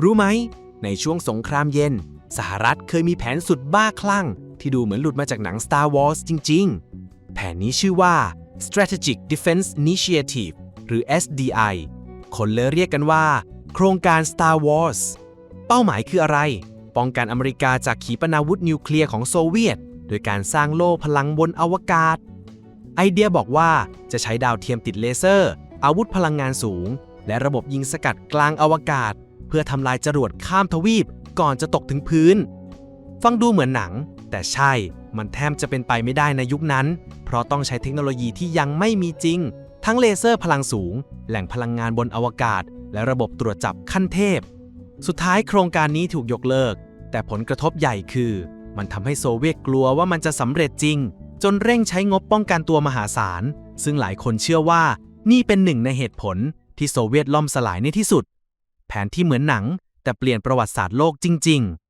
รู้ไหม ในช่วงสงครามเย็น สหรัฐเคยมีแผนสุดบ้าคลั่ง ที่ดูเหมือนหลุดมาจากหนัง Star Wars จริง ๆ แผนนี้ชื่อว่า Strategic Defense Initiative หรือ SDI คนเลยเรียกกันว่า โครงการ Star Wars เป้าหมายคืออะไร ป้องกันอเมริกาจากขีปนาวุธนิวเคลียร์ของโซเวียต โดยการสร้างโล่พลังบนอวกาศ ไอเดียบอกว่าจะใช้ดาวเทียมติดเลเซอร์ อาวุธพลังงานสูง และระบบยิงสกัดกลางอวกาศ พื่อทำลายจรวดข้ามทวีปก่อนจะตกถึงพื้น ฟังดูเหมือนหนัง แต่ใช่มันแทบจะเป็นไปไม่ได้ในยุคนั้น เพราะต้องใช้เทคโนโลยีที่ยังไม่มีจริง ทั้งเลเซอร์พลังสูง แหล่งพลังงานบนอวกาศ และระบบตรวจจับขั้นเทพ สุดท้ายโครงการนี้ถูกยกเลิก แต่ผลกระทบใหญ่คือ มันทำให้โซเวียตกลัวว่ามันจะสำเร็จจริง จนเร่งใช้งบป้องกันตัวมหาศาล ซึ่งหลายคนเชื่อว่า นี่เป็นหนึ่งในเหตุผลที่โซเวียตล่มสลายในที่สุด แผนที่เหมือนหนัง แต่เปลี่ยนประวัติศาสตร์โลกจริง ๆ